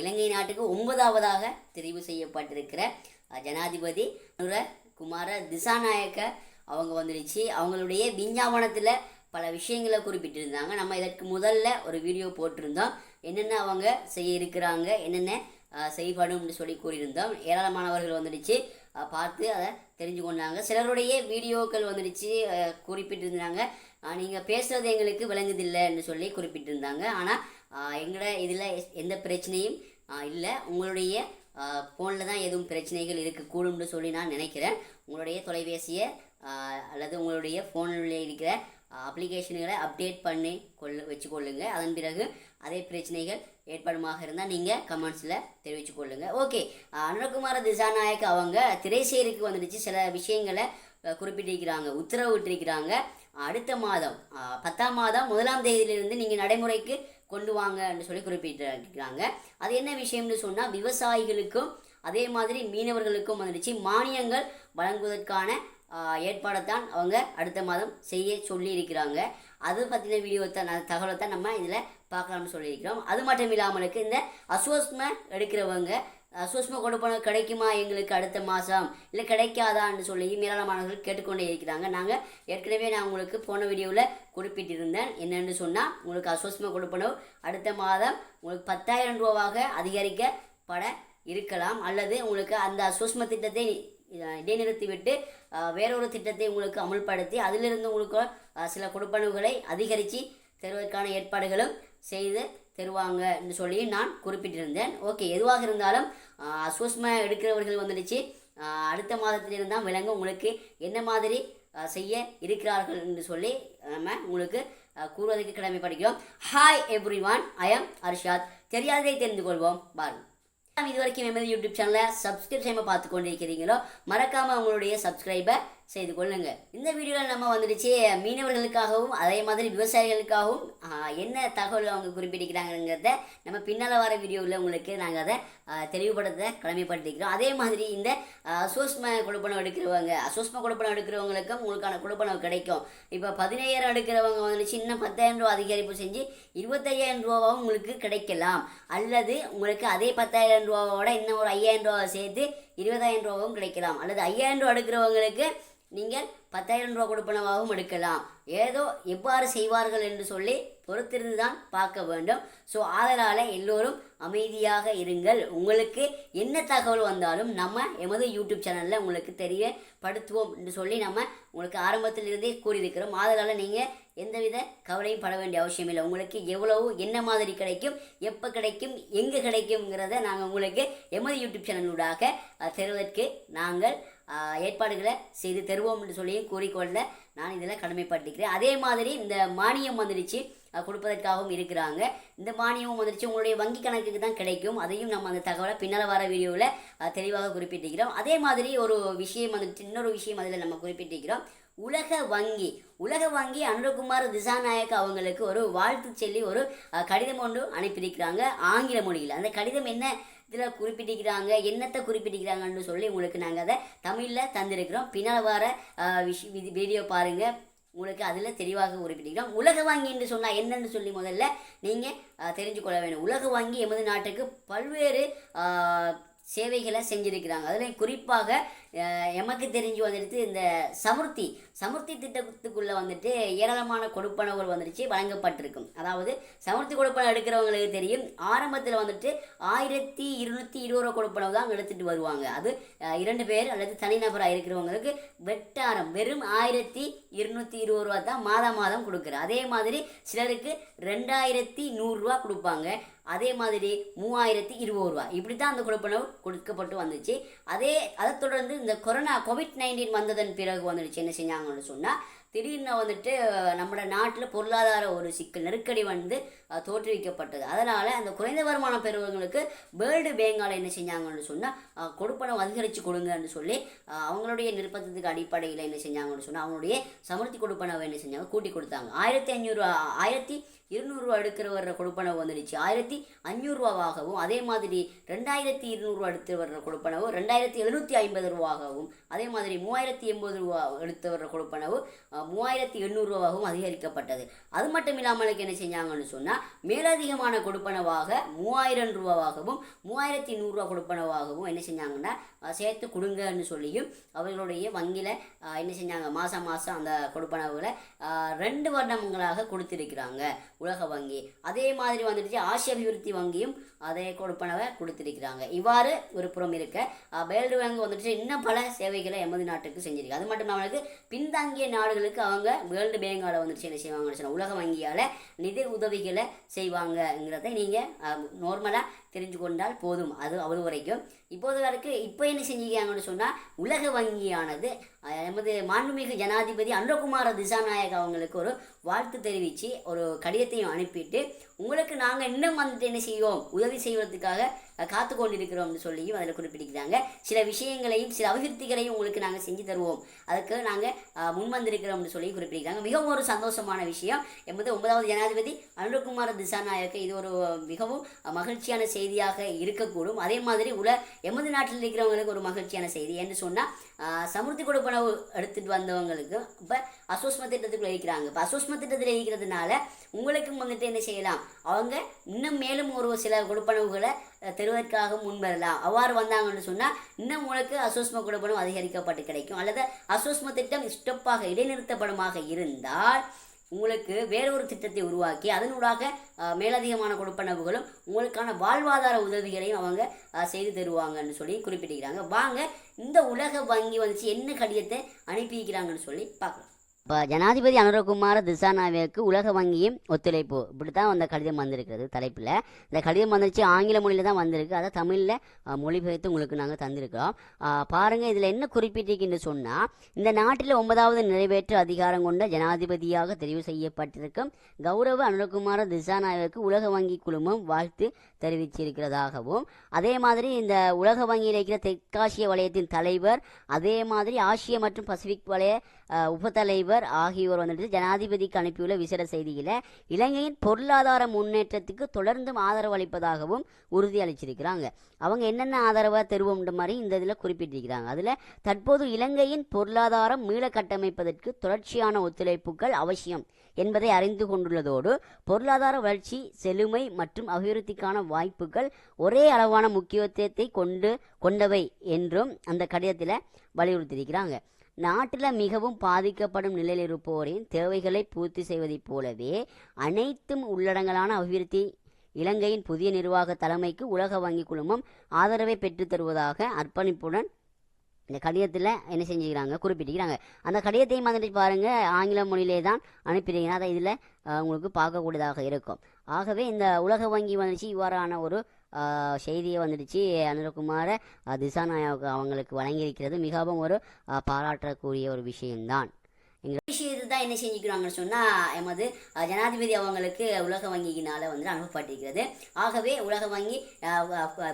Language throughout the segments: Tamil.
இலங்கை நாட்டுக்கு ஒன்பதாவதாக தெரிவு செய்யப்பட்டிருக்கிற ஜனாதிபதி அனுர குமார திசாநாயக்க அவங்க வந்துடுச்சு அவங்களுடைய விஞ்ஞாபனத்தில் பல விஷயங்களை குறிப்பிட்டிருந்தாங்க. நம்ம இதற்கு முதல்ல ஒரு வீடியோ போட்டிருந்தோம். என்னென்ன அவங்க செய்ய இருக்கிறாங்க என்னென்ன செய்யப்படும்னு சொல்லி கூறியிருந்தோம். ஏராளமானவர்கள் வந்துடுச்சு. பார்த்து அதை தெரிஞ்சு கொண்டாங்க. சிலருடைய வீடியோக்கள் வந்துடுச்சு குறிப்பிட்டிருந்தாங்க. நீங்கள் பேசுகிறது எங்களுக்கு விளங்குதில்லைன்னு சொல்லி குறிப்பிட்டிருந்தாங்க. ஆனால் எங்களோட இதில் எந்த பிரச்சனையும் இல்லை. உங்களுடைய ஃபோனில் தான் எதுவும் பிரச்சனைகள் இருக்கக்கூடும்னு சொல்லி நான் நினைக்கிறேன். உங்களுடைய தொலைபேசியை அல்லது உங்களுடைய ஃபோனில் இருக்கிற அப்ளிகேஷன்களை அப்டேட் பண்ணி கொள்ள வச்சுக்கொள்ளுங்கள் அதன் பிறகு அதே பிரச்சனைகள் ஏற்படுமாக இருந்தால் நீங்கள் கமெண்ட்ஸில் தெரிவித்து கொள்ளுங்கள் ஓகே அனுரகுமார திசாநாயக் அவங்க திரைசேரிக்கு வந்துடுச்சு. சில விஷயங்களை குறிப்பிட்டிருக்கிறாங்க உத்தரவு விட்டிருக்கிறாங்க அடுத்த மாதம் பத்தாம் மாதம் முதலாம் தேதியிலிருந்து நீங்கள் நடைமுறைக்கு கொண்டு வாங்கன்னு சொல்லி குறிப்பிட்டிருக்கிறாங்க. அது என்ன விஷயம்னு சொன்னால் விவசாயிகளுக்கும் அதே மாதிரி மீனவர்களுக்கும் வந்துடுச்சு. மானியங்கள் வழங்குவதற்கான ஏற்பாடைத்தான் அவங்க அடுத்த மாதம் செய்ய சொல்லியிருக்கிறாங்க. அது பற்றின வீடியோ தான் தகவலை தான் நம்ம இதில் பார்க்கலாம்னு சொல்லியிருக்கிறோம். அது மட்டும் இல்லாமலுக்கு இந்த அஸ்வஸ்ம எடுக்கிறவங்க அஸ்வஸ்ம கொடுப்பனம் கிடைக்குமா? எங்களுக்கு அடுத்த மாதம் இல்லை கிடைக்காதான்னு சொல்லி மேலாளமானவர்கள் கேட்டுக்கொண்டே இருக்கிறாங்க. நாங்கள் ஏற்கனவே நான் உங்களுக்கு போன வீடியோவில் குறிப்பிட்டிருந்தேன். என்னென்னு சொன்னால் உங்களுக்கு அஸ்வஸ்ம கொடுப்பனவு அடுத்த மாதம் உங்களுக்கு பத்தாயிரம் ரூபாவாக அதிகரிக்கப்பட இருக்கலாம். அல்லது உங்களுக்கு அந்த அஸ்வஸ்ம திட்டத்தை இடைநிறுத்திவிட்டு வேறொரு திட்டத்தை உங்களுக்கு அமுல்படுத்தி அதிலிருந்து உங்களுக்கு சில கொடுப்பனவுகளை அதிகரித்து தருவதற்கான ஏற்பாடுகளும் செய்து தருவாங்கன்னு சொல்லி நான் குறிப்பிட்டிருந்தேன். ஓகே எதுவாக இருந்தாலும் அஹ், எடுக்கிறவர்கள் வந்துடுச்சு. அடுத்த மாதத்திலிருந்து தான் விலங்கு உங்களுக்கு என்ன மாதிரி செய்ய இருக்கிறார்கள் என்று சொல்லி நம்ம உங்களுக்கு கூறுவதற்கு கூறுவதற்கு கடமைப்படுகிறோம் hi everyone I am Arshad தெரியாததை தெரிந்து கொள்வோம். பாருங்கள் நாம் இது வரைக்கும் எமது யூடியூப் சேனலை சப்ஸ்கிரைப் செய்யாமல் பார்த்து கொண்டிருக்கிறீங்களோ மறக்காமல் உங்களுடைய சப்ஸ்கிரைபை செய்து கொள்ளுங்க இந்த வீடியோவில் நம்ம வந்துடுச்சு மீனவர்களுக்காகவும் அதே மாதிரி விவசாயிகளுக்காகவும் என்ன தகவல் அவங்க குறிப்பிட்டிருக்கிறாங்கிறத நம்ம பின்னால் வர வீடியோவில் உங்களுக்கு நாங்கள் அதை தெளிவுபடுத்த கடமைப்படுத்திக்கிறோம். அதே மாதிரி இந்த அசோஸ்ம கொடுப்பணம் எடுக்கிறவங்க அசோஸ்ம கொடுப்பனம் எடுக்கிறவங்களுக்கும் உங்களுக்கான கொடுப்பனம் கிடைக்கும். இப்போ பதினையாயிரம் எடுக்கிறவங்க வந்துடுச்சு இன்னும் பத்தாயிரம் ரூபா அதிகரிப்பு செஞ்சு இருபத்தையாயிரம் ரூபாவும் உங்களுக்கு கிடைக்கலாம். அல்லது உங்களுக்கு அதே பத்தாயிரம் ரூபாவோட இன்னும் ஒரு ஐயாயிரம் ரூபாவை சேர்த்து இருபதாயிரம் ரூபாவும் கிடைக்கலாம். அல்லது ஐயாயிரம் ரூபா எடுக்கிறவங்களுக்கு நீங்கள் பத்தாயிரம் ரூபா கொடுப்பனவாகவும் எடுக்கலாம். ஏதோ எவ்வாறு செய்வார்கள் என்று சொல்லி பொறுத்திருந்து தான் பார்க்க வேண்டும். ஸோ அதனால் எல்லோரும் அமைதியாக இருங்கள். உங்களுக்கு என்ன தகவல் வந்தாலும் நம்ம எமது யூடியூப் சேனலில் உங்களுக்கு தெரியப்படுத்துவோம் என்று சொல்லி நம்ம உங்களுக்கு ஆரம்பத்திலிருந்தே கூறியிருக்கிறோம். அதனால் நீங்கள் எந்தவித கவலையும் பட வேண்டிய அவசியம் இல்லை. உங்களுக்கு எவ்வளவு என்ன மாதிரி கிடைக்கும் எப்போ கிடைக்கும் எங்கே கிடைக்குங்கிறத நாங்கள் உங்களுக்கு எமது யூடியூப் சேனலூடாக தருவதற்கு நாங்கள் ஏற்பாடுகளை செய்து தருவோம் என்று சொல்லியும் கூறிக்கொள்ள நான் இதில் கடமைப்பட்டிருக்கிறேன். அதே மாதிரி இந்த மானியம் வந்துடுச்சு கொடுப்பதற்காகவும் இருக்கிறாங்க. இந்த மானியமும் வந்துடுச்சு. உங்களுடைய வங்கி கணக்குக்கு தான் கிடைக்கும். அதையும் நம்ம அந்த தகவலை பின்னால் வர வீடியோவில் தெளிவாக குறிப்பிட்டிருக்கிறோம். அதே மாதிரி ஒரு விஷயம் வந்துட்டு இன்னொரு விஷயம் அதில் நம்ம குறிப்பிட்டிருக்கிறோம். உலக வங்கி உலக வங்கி அனுரகுமார் திசாநாயக் அவங்களுக்கு ஒரு வாழ்த்து சொல்லி ஒரு கடிதம் ஒன்று அனுப்பியிருக்கிறாங்க ஆங்கில மொழியில். அந்த கடிதம் என்ன இதில் குறிப்பிட்டிருக்கிறாங்க என்னத்தை குறிப்பிட்டிருக்கிறாங்கன்னு சொல்லி உங்களுக்கு நாங்கள் அதை தமிழில் தந்திருக்கிறோம். பின்னால் வர விஷ் வீடியோ பாருங்கள் உங்களுக்கு அதில் தெளிவாக குறிப்பிட்டிருக்கிறோம். உலக வாங்கி என்று சொன்னால் என்னன்னு சொல்லி முதல்ல நீங்கள் தெரிஞ்சு கொள்ள வேண்டும் உலக வாங்கி எமது நாட்டுக்கு பல்வேறு சேவைகளை செஞ்சுருக்கிறாங்க. அதுலேயும் குறிப்பாக எமக்கு தெரிஞ்சு வந்துட்டு இந்த சமுர்த்தி சமுர்த்தி திட்டத்துக்குள்ளே வந்துட்டு ஏராளமான கொடுப்பனவுகள் வந்துடுச்சு வழங்கப்பட்டிருக்கும். அதாவது சமுர்த்தி கொடுப்பனை எடுக்கிறவங்களுக்கு தெரியும் ஆரம்பத்தில் வந்துட்டு ஆயிரத்தி இருநூற்றி இருபது ரூபா கொடுப்பனவு தான் எடுத்துகிட்டு வருவாங்க. அது இரண்டு பேர் அல்லது தனிநபராக இருக்கிறவங்களுக்கு வெட்டாரம் வெறும் ஆயிரத்தி இருநூற்றி இருபது ரூபா தான் மாதம் மாதம் கொடுக்குற. அதே மாதிரி சிலருக்கு ரெண்டாயிரத்தி நூறுரூவா கொடுப்பாங்க. அதே மாதிரி மூவாயிரத்தி இருபது ரூபா இப்படி தான் அந்த கொடுப்பனவு கொடுக்கப்பட்டு வந்துச்சு. அதே அதை தொடர்ந்து இந்த கொரோனா கோவிட் நைன்டீன் வந்ததன் பிறகு வந்துடுச்சு. என்ன செஞ்சாங்கன்னு சொன்னால் திடீர்னு வந்துட்டு நம்மளோட நாட்டில் பொருளாதார ஒரு சிக்கல் நெருக்கடி வந்து தோற்றுவிக்கப்பட்டது. அதனால் அந்த குறைந்த வருமானம் பெறுவங்களுக்கு வேர்ல்டு பேங்கால் என்ன செஞ்சாங்கன்னு சொன்னால் கொடுப்பனம் அதிகரித்து கொடுங்கன்னு சொல்லி அவங்களுடைய நிர்பந்தத்துக்கு அடிப்படையில் என்ன செஞ்சாங்கன்னு சொன்னால் அவங்களுடைய சமர்த்தி கொடுப்பனவை என்ன செஞ்சாங்க கூட்டி கொடுத்தாங்க. ஆயிரத்தி ஐநூறு ஆயிரத்தி இருநூறுவா எடுக்கிற வர்ற கொடுப்பனவு வந்துடுச்சு. ஆயிரத்தி அஞ்சூறுரூவாவாகவும் அதே மாதிரி ரெண்டாயிரத்தி இருநூறுவா எடுத்து வர்ற கொடுப்பனவு ரெண்டாயிரத்தி எழுநூற்றி ஐம்பது ரூபாகவும் அதே மாதிரி மூவாயிரத்தி எண்பது ரூபா எடுத்து வர்ற கொடுப்பனவு மூவாயிரத்தி எண்ணூறுரூவாகவும் அதிகரிக்கப்பட்டது. அது மட்டும் இல்லாமலுக்கு என்ன செஞ்சாங்கன்னு சொன்னால் மேலதிகமான கொடுப்பனவாக மூவாயிரம் ரூபாவாகவும் மூவாயிரத்தி நூறுரூவா கொடுப்பனவாகவும் என்ன செஞ்சாங்கன்னா சேர்த்து கொடுங்கன்னு சொல்லியும் அவர்களுடைய வங்கியில் என்ன செஞ்சாங்க மாதம் மாதம் அந்த கொடுப்பனவுகளை ரெண்டு வருடங்களாக கொடுத்திருக்கிறாங்க. உலக வங்கி. அதே மாதிரி வந்துடுச்சு ஆசிய அபிவிருத்தி வங்கியும் அதை கொடுப்பனவை கொடுத்திருக்கிறாங்க. இவ்வாறு ஒரு புறம் இருக்க அஹ், வேர்ல்டு வந்துட்டு இன்னும் பல சேவைகளை எமது நாட்டுக்கு செஞ்சிருக்கு. அது மட்டும் நம்மளுக்கு பின்தங்கிய நாடுகளுக்கு அவங்க வேர்ல்டு பேங்கால் வந்துட்டு என்ன செய்வாங்கன்னு சொன்னால் உலக வங்கியால் நிதி உதவிகளை செய்வாங்கங்கிறத நீங்கள் நார்மலாக தெரிஞ்சு கொண்டால் போதும். அது அவ்வளவு வரைக்கும். இப்போது வரைக்கும் இப்போ என்ன செஞ்சுக்காங்கன்னு சொன்னால் உலக வங்கியானது எமது மாண்புமிகு ஜனாதிபதி அன்றகுமார திசாநாயக் அவங்களுக்கு ஒரு வாழ்த்து தெரிவித்து ஒரு கடிதத்தையும் அனுப்பிட்டு உங்களுக்கு நாங்கள் இன்னும் வந்துட்டு என்ன செய்வோம்? உதவி செய்வதற்காக காத்து கொண்டிருக்கிறோம்னு சொல்லியும் அதில் குறிப்பிட்டிருக்கிறாங்க. சில விஷயங்களையும் சில அபிவிருத்திகளையும் உங்களுக்கு நாங்கள் செஞ்சு தருவோம். அதுக்கு நாங்கள் முன்வந்திருக்கிறோம்னு சொல்லி குறிப்பிட்டிருக்கிறாங்க. மிகவும் ஒரு சந்தோஷமான விஷயம். என்பது ஒன்பதாவது ஜனாதிபதி அனுரகுமார திசாநாயக்க இது ஒரு மிகவும் மகிழ்ச்சியான செய்தியாக இருக்கக்கூடும். அதே மாதிரி உல எமது நாட்டில் இருக்கிறவங்களுக்கு ஒரு மகிழ்ச்சியான செய்தி. என்று சொன்னால் சமுர்த்தி கொடுப்பனவு எடுத்துகிட்டு வந்தவங்களுக்கு இப்போ அசோஸ்ம திட்டத்துக்குள்ளே இருக்கிறாங்க. இப்போ அசோஸ்ம திட்டத்தில் இருக்கிறதுனால உங்களுக்கும் வந்துட்டு என்ன செய்யலாம்? அவங்க இன்னும் மேலும் ஒரு சில கொடுப்பனவுகளை தருவதற்காக முன்வரலாம் அவ்வாறு வந்தாங்கன்னு சொன்னால் இன்னும் உங்களுக்கு அசோஸ்ம கொடுப்பனவு அதிகரிக்கப்பட்டு கிடைக்கும். அல்லது அசோஸ்ம திட்டம் ஸ்டெப்பாக இடைநிறுத்தப்படமாக இருந்தால் உங்களுக்கு வேறொரு திட்டத்தை உருவாக்கி அதனூடாக மேலதிகமான கொடுப்பனவுகளும் உங்களுக்கான வாழ்வாதார உதவிகளையும் அவங்க செய்து தருவாங்கன்னு சொல்லி குறிப்பிட்டிருக்கிறாங்க. வாங்க இந்த உலக வங்கி வந்துச்சு என்ன கடிதத்தை அனுப்பியிருக்கிறாங்கன்னு சொல்லி பார்க்கலாம். இப்போ ஜனாதிபதி அனுரகுமார திசாநாயக்கு உலக வங்கியும் ஒத்துழைப்பு. இப்படி தான் அந்த கடிதம் வந்திருக்கிறது தலைப்பில். இந்த கடிதம் வந்துருச்சு ஆங்கில மொழியில் தான் வந்திருக்கு. அதை தமிழில் மொழிபெயர்த்து உங்களுக்கு நாங்கள் தந்திருக்கிறோம். பாருங்கள் இதில் என்ன குறிப்பிட்டிருக்குன்னு சொன்னால் இந்த நாட்டில் ஒன்பதாவது நிறைவேற்று அதிகாரம் கொண்ட ஜனாதிபதியாக தெரிவு செய்யப்பட்டிருக்கும் கௌரவ அனுரகுமார திசாநாயக்கு உலக வங்கி குழுமம் வாழ்த்து தெரிவிச்சிருக்கிறதாகவும் அதே மாதிரி இந்த உலக வங்கியில் இருக்கிற தெற்காசிய வலயத்தின் தலைவர் அதே மாதிரி ஆசிய மற்றும் பசிபிக் வலய உபத்தலைவர் உபத்தலைவர் ஆகியோர் வந்துட்டு ஜனாதிபதிக்கு அனுப்பியுள்ள விசேட செய்தியில் இலங்கையின் பொருளாதார முன்னேற்றத்துக்கு தொடர்ந்தும் ஆதரவு அளிப்பதாகவும் உறுதி அளிச்சிருக்கிறாங்க. அவங்க என்னென்ன ஆதரவை தருவோம்ன்ற மாதிரி இந்த இதில் குறிப்பிட்டிருக்கிறாங்க. அதில் தற்போது இலங்கையின் பொருளாதாரம் மீள கட்டமைப்பதற்கு தொடர்ச்சியான ஒத்துழைப்புகள் அவசியம் என்பதை அறிந்து கொண்டுள்ளதோடு பொருளாதார வளர்ச்சி செழுமை மற்றும் அபிவிருத்திக்கான வாய்ப்புகள் ஒரே அளவான முக்கியத்துவத்தை கொண்டு கொண்டவை என்றும் அந்த கடிதத்தில் வலியுறுத்தியிருக்கிறாங்க. நாட்டில் மிகவும் பாதிக்கப்படும் நிலையில் இருப்போரின் தேவைகளை பூர்த்தி செய்வதைப் போலவே அனைத்தும் உள்ளடங்கலான அபிவிருத்தி இலங்கையின் புதிய நிர்வாக தலைமைக்கு உலக வங்கி குழுமம் ஆதரவை பெற்றுத் தருவதாக அர்ப்பணிப்புடன் இந்த கடிதத்தில் என்ன செஞ்சுக்கிறாங்க குறிப்பிட்டிருக்கிறாங்க அந்த கடிதத்தையும் வந்துட்டு பாருங்கள் ஆங்கில மொழியிலே தான் அனுப்பிடுறீங்க அதை இதில் உங்களுக்கு பார்க்கக்கூடியதாக இருக்கும். ஆகவே இந்த உலக வங்கி வந்துச்சு இவ்வாறான ஒரு செய்தியை வந்துடுச்சு. அனுரகுமார அஹ், அவங்களுக்கு வழங்கியிருக்கிறது. மிகவும் ஒரு பாராட்டக்கூடிய ஒரு விஷயம்தான். விஷயத்தை தான் என்ன செஞ்சுக்கிறாங்கன்னு சொன்னால் எமது ஜனாதிபதி அவங்களுக்கு உலக வங்கியினால் வந்து அனுப்பப்பட்டிருக்கிறது. ஆகவே உலக வங்கி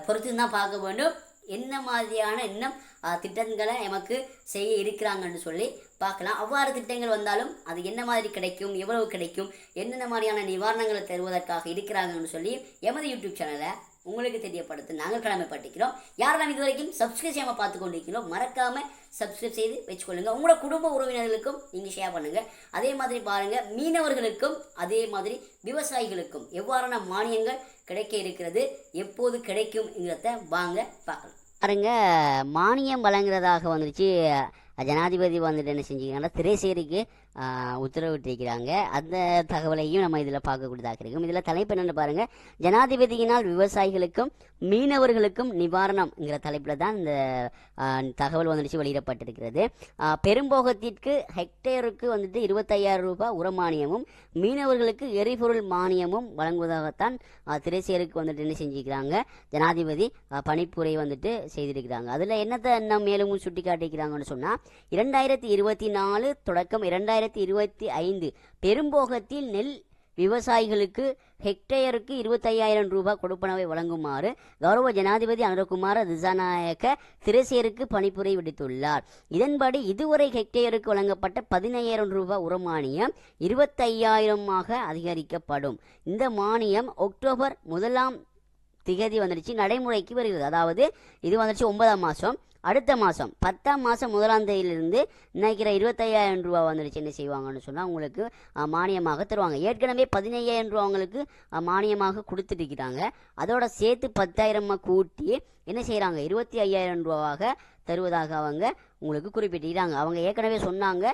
பொறுத்து தான் பார்க்க வேண்டும். என்ன மாதிரியான இன்னும் திட்டங்களை எமக்கு செய்ய இருக்கிறாங்கன்னு சொல்லி பார்க்கலாம். அவ்வாறு திட்டங்கள் வந்தாலும் அது என்ன மாதிரி கிடைக்கும் எவ்வளவு கிடைக்கும் என்னென்ன மாதிரியான நிவாரணங்களை தருவதற்காக இருக்கிறாங்கன்னு சொல்லி எமது யூடியூப் சேனலை உங்களுக்கு தெரியப்படுத்த நாங்கள் கடமைப்பட்டிருக்கிறோம். யாரெல்லாம் இது வரைக்கும் சப்ஸ்கிரைப் செய்யாமல் பார்த்து கொண்டிருக்கிறோம் மறக்காமல் சப்ஸ்கிரைப் செய்து வச்சுக்கொள்ளுங்க. உங்களோட குடும்ப உறவினர்களுக்கும் நீங்கள் ஷேர் பண்ணுங்கள் அதே மாதிரி பாருங்கள் மீனவர்களுக்கும் அதே மாதிரி விவசாயிகளுக்கும் எவ்வாறான மானியங்கள் கிடைக்க இருக்கிறது எப்போது கிடைக்கும்ங்கிறத வாங்க பார்க்கலாம். பாருங்க மானியம் வழங்குறதாக வந்துருச்சு. ஜனாதிபதி வந்துட்டு என்ன செஞ்சுக்கிறாங்கன்னா திரைசேரிக்கு உத்தரவிட்டிருக்கிறாங்க. அந்த தகவலையும் நம்ம இதில் பார்க்கக்கூடியதாக இருக்கும். இதில் தலைப்பு என்னென்னு பாருங்கள் ஜனாதிபதியினால் விவசாயிகளுக்கும் மீனவர்களுக்கும் நிவாரணம்ங்கிற தலைப்பில் தான் இந்த தகவல் வந்துடுச்சு வெளியிடப்பட்டிருக்கிறது. பெரும்போகத்திற்கு ஹெக்டேருக்கு வந்துட்டு இருபத்தையாயிரம் ரூபாய் உரமானியமும் மீனவர்களுக்கு எரிபொருள் மானியமும் வழங்குவதாகத்தான் திரைசேருக்கு வந்துட்டு என்ன செஞ்சுக்கிறாங்க ஜனாதிபதி பணிப்புரை வந்துட்டு செய்திருக்கிறாங்க. அதில் என்னத்தை இன்னும் மேலும் சுட்டி காட்டிக்கிறாங்கன்னு சொன்னால் இரண்டாயிரத்தி இருபத்தி நாலு தொடக்கம் இரண்டாயிரத்தி இருபத்தி ஐந்து பெரும்போகத்தில் நெல் விவசாயிகளுக்கு ஹெக்டேயருக்கு இருபத்தையாயிரம் ரூபாய் கொடுப்பனவை வழங்குமாறு கௌரவ ஜனாதிபதி அனுரகுமார திசாநாயக்க திரசேருக்கு பணிப்புரை விடுத்துள்ளார். இதன்படி இதுவரை ஹெக்டேயருக்கு வழங்கப்பட்ட பதினையாயிரம் ரூபாய் உரமானியம் இருபத்தையாயிரமாக அதிகரிக்கப்படும். இந்த மானியம் அக்டோபர் முதலாம் திகதி வந்துடுச்சு. நடைமுறைக்கு வருகிறது. அதாவது இது வந்துடுச்சு ஒன்பதாம் மாதம் அடுத்த மாதம் பத்தாம் மாதம் முதலாம் தேதியிலிருந்து நினைக்கிற இருபத்தையாயிரம் ரூபா வந்துடுச்சு என்ன செய்வாங்கன்னு சொன்னால் உங்களுக்கு மானியமாக தருவாங்க. ஏற்கனவே பதினையாயிரம் ரூபா அவங்களுக்கு மானியமாக கொடுத்துட்டுருக்கிறாங்க. அதோட சேர்த்து பத்தாயிரமாக கூட்டி என்ன செய்கிறாங்க இருபத்தி ஐயாயிரம் ரூபாவாக தருவதாக அவங்க உங்களுக்கு குறிப்பிட்டிருக்காங்க அவங்க ஏற்கனவே சொன்னாங்க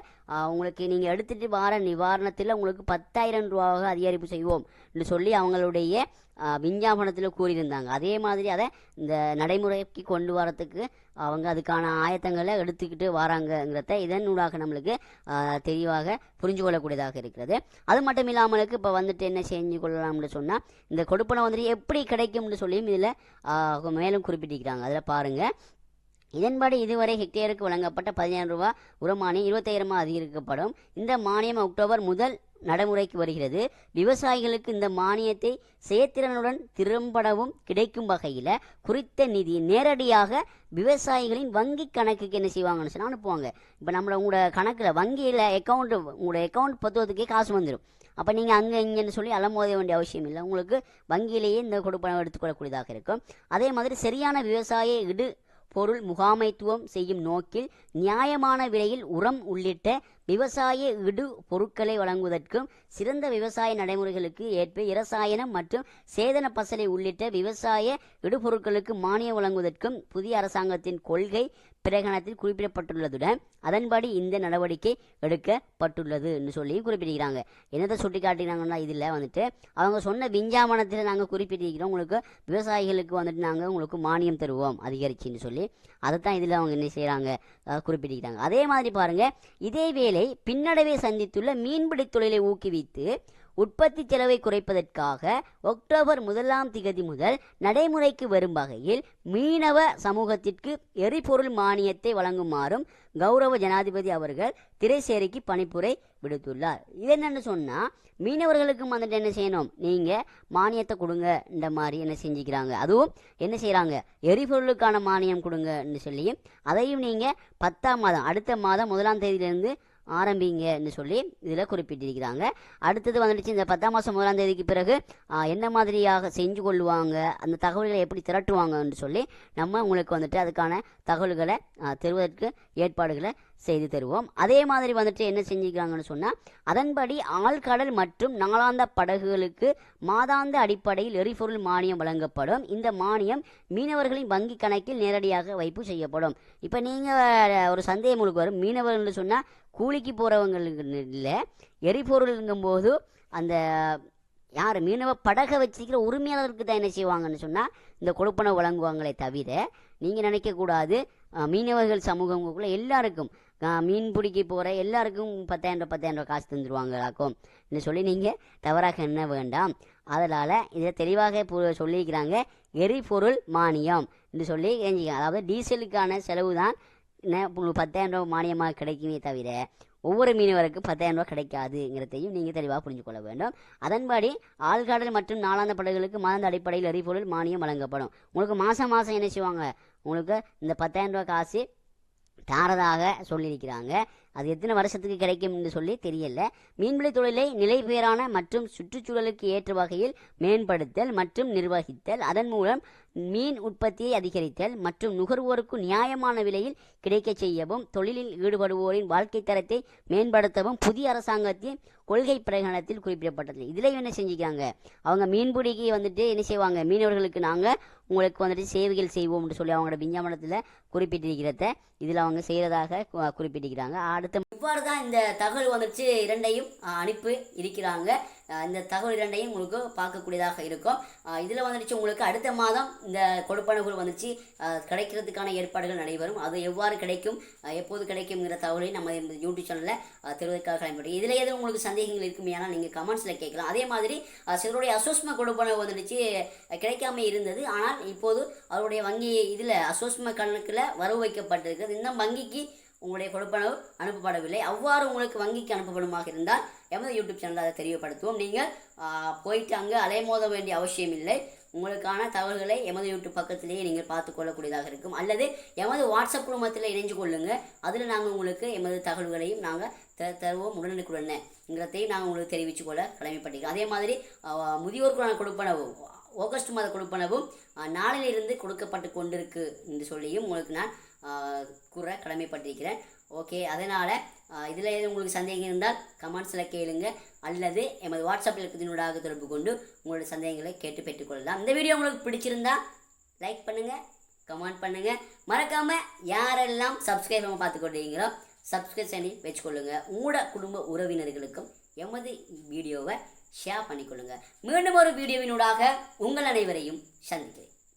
உங்களுக்கு நீங்கள் எடுத்துகிட்டு வார நிவாரணத்தில் உங்களுக்கு பத்தாயிரம் ரூபாவாக அதிகரிப்பு செய்வோம் என்று சொல்லி அவங்களுடைய விஞ்ஞாபனத்தில் கூறியிருந்தாங்க. அதே மாதிரி அதை இந்த நடைமுறைக்கு கொண்டு வரத்துக்கு அவங்க அதுக்கான ஆயத்தங்களை எடுத்துக்கிட்டு வராங்கங்கிறத இதன் நூலாக நம்மளுக்கு தெளிவாக புரிஞ்சு கொள்ளக்கூடியதாக இருக்கிறது. அது மட்டும் இல்லாமலுக்கு இப்போ வந்துட்டு என்ன செஞ்சு கொள்ளலாம்னு சொன்னால் இந்த கொடுப்பனை வந்துட்டு எப்படி கிடைக்கும்னு சொல்லியும் இதில் மேலும் குறிப்பிட்டிருக்கிறாங்க. அதில் பாருங்கள் இதன்படி இதுவரை ஹெக்டேருக்கு வழங்கப்பட்ட பதினாயிரம் ரூபாய் உரமானியம் இருபத்தாயிரமாக அதிகரிக்கப்படும். இந்த மானியம் அக்டோபர் முதல் நடைமுறைக்கு வருகிறது. விவசாயிகளுக்கு இந்த மானியத்தை செயத்திறனுடன் திறம்படவும் கிடைக்கும் வகையில் குறித்த நிதி நேரடியாக விவசாயிகளின் வங்கி கணக்குக்கு என்ன செய்வாங்கன்னு சொன்னால் அனுப்புவாங்க. இப்போ நம்மளை உங்களோட கணக்கில் வங்கியில் அக்கௌண்ட்டு உங்களோட அக்கௌண்ட் பத்துவதுக்கே காசு வந்துடும் அப்போ நீங்கள் அங்கே இங்கேன்னு சொல்லி அலமோத வேண்டிய அவசியம் இல்லை. உங்களுக்கு வங்கியிலேயே இந்த கொடுப்பனவை எடுத்துக்கொள்ளக்கூடியதாக இருக்கும். அதே மாதிரி சரியான விவசாய இடு பொருள் முகாமைத்துவம் செய்யும் நோக்கில் நியாயமான விலையில் உரம் உள்ளிட்ட விவசாய இடு பொருட்களை வழங்குவதற்கும் சிறந்த விவசாய நடைமுறைகளுக்கு ஏற்ப இரசாயனம் மற்றும் சேதன பசலை உள்ளிட்ட விவசாய இடுபொருட்களுக்கு மானியம் வழங்குவதற்கும் புதிய அரசாங்கத்தின் கொள்கை பிரகடனத்தில் குறிப்பிடப்பட்டுள்ளதுடன் அதன்படி இந்த நடவடிக்கை எடுக்கப்பட்டுள்ளது என்று சொல்லி குறிப்பிட்டிருக்கிறாங்க. என்னத்தை சுட்டி காட்டுகிறாங்கன்னா இதில் வந்துட்டு. அவங்க சொன்ன விஞ்ஞாபனத்தில் நாங்கள் குறிப்பிட்டிருக்கிறோம். உங்களுக்கு விவசாயிகளுக்கு வந்துட்டு நாங்கள் உங்களுக்கு மானியம் தருவோம் அதிகரிச்சுன்னு சொல்லி. அதைத்தான் இதில் அவங்க என்ன செய்கிறாங்க குறிப்பிட்டிருக்கிறாங்க. அதே மாதிரி பாருங்கள் இதே வேளை பின்னடைவை சந்தித்துள்ள மீன்பிடி தொழிலை ஊக்குவித்து உற்பத்தி செலவை குறைப்பதற்காக அக்டோபர் முதலாம் திகதி முதல் நடைமுறைக்கு வரும் வகையில் மீனவ சமூகத்திற்கு எரிபொருள் மானியத்தை வழங்குமாறும் கௌரவ ஜனாதிபதி அவர்கள் திரைசேரிக்கு பணிப்புரை விடுத்துள்ளார். இது என்னன்னு சொன்னால் மீனவர்களுக்கும் வந்துட்டு என்ன செய்யணும்? நீங்கள் மானியத்தை கொடுங்க இந்த மாதிரி என்ன செஞ்சுக்கிறாங்க. அதுவும் என்ன செய்கிறாங்க எரிபொருளுக்கான மானியம் கொடுங்கன்னு சொல்லி அதையும் நீங்கள் பத்தாம் மாதம் அடுத்த மாதம் முதலாம் தேதியிலேருந்து ஆரம்பிங்கன்னு சொல்லி இதில் குறிப்பிட்டிருக்கிறாங்க. அடுத்தது வந்துடுச்சு இந்த பத்தாம் மாதம் முதலாம் தேதிக்கு பிறகு என்ன மாதிரியாக செஞ்சு கொள்ளுவாங்க அந்த தகவல்களை எப்படி திரட்டுவாங்கன்னு சொல்லி நம்ம உங்களுக்கு வந்துட்டு அதுக்கான தகவல்களை தருவதற்கு ஏற்பாடுகளை செய்து தருவோம். அதே மாதிரி வந்துட்டு என்ன செஞ்சுக்கிறாங்கன்னு சொன்னால் அதன்படி ஆழ்கடல் மற்றும் நாளாந்த படகுகளுக்கு மாதாந்த அடிப்படையில் எரிபொருள் மானியம் வழங்கப்படும். இந்த மானியம் மீனவர்களின் வங்கி கணக்கில் நேரடியாக வைப்பு செய்யப்படும். இப்போ நீங்கள் ஒரு சந்தேகம் உங்களுக்கு வரும். மீனவர்கள்னு சொன்னால் கூலிக்கு போகிறவங்களுக்கு இல்லை எரிபொருளுங்கும்போது அந்த யார் மீனவ படகை வச்சிருக்கிற உரிமையாளருக்கு தான் என்ன செய்வாங்கன்னு சொன்னால் இந்த கொடுப்பனை வழங்குவாங்களே தவிர நீங்கள் நினைக்கக்கூடாது. மீனவர்கள் சமூகங்களுக்குள்ள எல்லாருக்கும் மீன் பிடிக்க போகிற எல்லாருக்கும் பத்தாயிரம் ரூபா பத்தாயிரம் ரூபா காசு தந்துடுவாங்களாக்கும் என்று சொல்லி நீங்கள் தவறாக எண்ண வேண்டாம். அதனால் இதை தெளிவாக சொல்லியிருக்கிறாங்க. எரிபொருள் மானியம் என்று சொல்லி அதாவது டீசலுக்கான செலவு தான் ந- பத்தாயிரம் ரூபா மானியமாக கிடைக்குமே தவிர ஒவ்வொரு மீனவருக்கும் பத்தாயிரம் ரூபாய் கிடைக்காதுங்கிறதையும் நீங்கள் தெளிவாக புரிஞ்சு கொள்ள வேண்டும். அதன்படி ஆழ்கடல் மற்றும் நாளாந்த படகுகளுக்கு மாதாந்த அடிப்படையில் எரிபொருள் மானியம் வழங்கப்படும். உங்களுக்கு மாதம் மாதம் என்ன செய்வாங்க? உங்களுக்கு இந்த பத்தாயிரம் ரூபாய் காசு தாரதாக சொல்லியிருக்கிறாங்க. அது எத்தனை வருஷத்துக்கு கிடைக்கும் என்று சொல்லி தெரியல. மீன்பிடி தொழிலை நிலைபெறான மற்றும் சுற்றுச்சூழலுக்கு ஏற்ற வகையில் மேம்படுத்தல் மற்றும் நிர்வகித்தல் அதன் மூலம் மீன் உற்பத்தியை அதிகரித்தல் மற்றும் நுகர்வோருக்கு நியாயமான விலையில் கிடைக்கச் செய்யவும் தொழிலில் ஈடுபடுவோரின் வாழ்க்கை தரத்தை மேம்படுத்தவும் புதிய அரசாங்கத்தின் கொள்கை பிரகடனத்தில் குறிப்பிடப்பட்டது. இதில் என்ன செஞ்சுக்கிறாங்க? அவங்க மீன்பிடிக்கு வந்துட்டு என்ன செய்வாங்க? மீனவர்களுக்கு நாங்கள் உங்களுக்கு வந்துட்டு சேவைகள் செய்வோம்னு சொல்லி அவங்களோட விஞ்ஞாபனத்தில் குறிப்பிட்டிருக்கிறத இதில் அவங்க செய்கிறதாக குறிப்பிட்டிருக்கிறாங்க. ஆடு இவ்வாறு தான் இந்த தகவல் வந்துச்சு. இரண்டையும் அனுப்பி இருக்கிறாங்க. இந்த தகவல் இரண்டையும் உங்களுக்கு பார்க்கக்கூடியதாக இருக்கும். இதில் வந்துடுச்சு உங்களுக்கு அடுத்த மாதம் இந்த கொடுப்பனவுகள் வந்துச்சு கிடைக்கிறதுக்கான ஏற்பாடுகள் நடைபெறும். அது எவ்வாறு கிடைக்கும் எப்போது கிடைக்கும்ங்கிற தகவலை நம்ம இந்த யூடியூப் சேனலில் தெரிவிக்காக பயன்படுத்தி இதில் எதுவும் உங்களுக்கு சந்தேகங்கள் இருக்குமே ஆனால் நீங்கள் கமெண்ட்ஸில் கேட்கலாம். அதே மாதிரி சிலருடைய அசோஸ்ம கொடுப்பனவு வந்துடுச்சு கிடைக்காம இருந்தது. ஆனால் இப்போது அவருடைய வங்கி இதில் அசோஸ்ம கணக்கில் வரவு வைக்கப்பட்டிருக்கிறது. இன்னும் வங்கிக்கு உங்களுடைய கொடுப்பனவு அனுப்பப்படவில்லை. அவ்வாறு உங்களுக்கு வங்கிக்கு அனுப்பப்படுமாக இருந்தால் எமது யூடியூப் சேனலில் அதை தெரியப்படுத்துவோம். நீங்கள் போயிட்டு அங்கே அலைமோத வேண்டிய அவசியம் இல்லை. உங்களுக்கான தகவல்களை எமது யூடியூப் பக்கத்திலேயே நீங்கள் பார்த்து கொள்ளக்கூடியதாக இருக்கும். அல்லது எமது வாட்ஸ்அப் குழுமத்தில் இணைஞ்சு கொள்ளுங்கள் அதில் நாங்கள் உங்களுக்கு எமது தகவல்களையும் நாங்கள் த தருவோம் உடனுக்குடனேங்கிறதையும் நாங்கள் உங்களுக்கு தெரிவித்து கொள்ள கடமைப்பட்டிருக்கோம் அதே மாதிரி முதியோருக்குள்ளான கொடுப்பனவு ஆகஸ்ட் மாத கொடுப்பனவும் நாளிலிருந்து கொடுக்கப்பட்டு கொண்டிருக்கு என்று சொல்லியும் உங்களுக்கு நான் கூற கடமைப்பட்டிருக்கிறேன். ஓகே அதனால் இதில் எதுவும் உங்களுக்கு சந்தேகம் இருந்தால் கமெண்ட்ஸில் கேளுங்க. அல்லது எமது வாட்ஸ்அப்பில் இருக்கிறதினூடாக தொடர்பு கொண்டு உங்களுடைய சந்தேகங்களை கேட்டு பெற்றுக்கொள்ளலாம் இந்த வீடியோ உங்களுக்கு பிடிச்சிருந்தா லைக் பண்ணுங்கள் கமெண்ட் பண்ணுங்கள் மறக்காமல் யாரெல்லாம் சப்ஸ்கிரைப் பண்ண பார்த்து கொண்டீங்களோ சப்ஸ்கிரைப் பண்ணி வச்சுக்கொள்ளுங்க உங்களோட குடும்ப உறவினர்களுக்கும் எமது வீடியோவை ஷேர் பண்ணிக்கொள்ளுங்கள் மீண்டும் ஒரு வீடியோவினூடாக உங்கள் அனைவரையும் சந்திக்கிறேன்.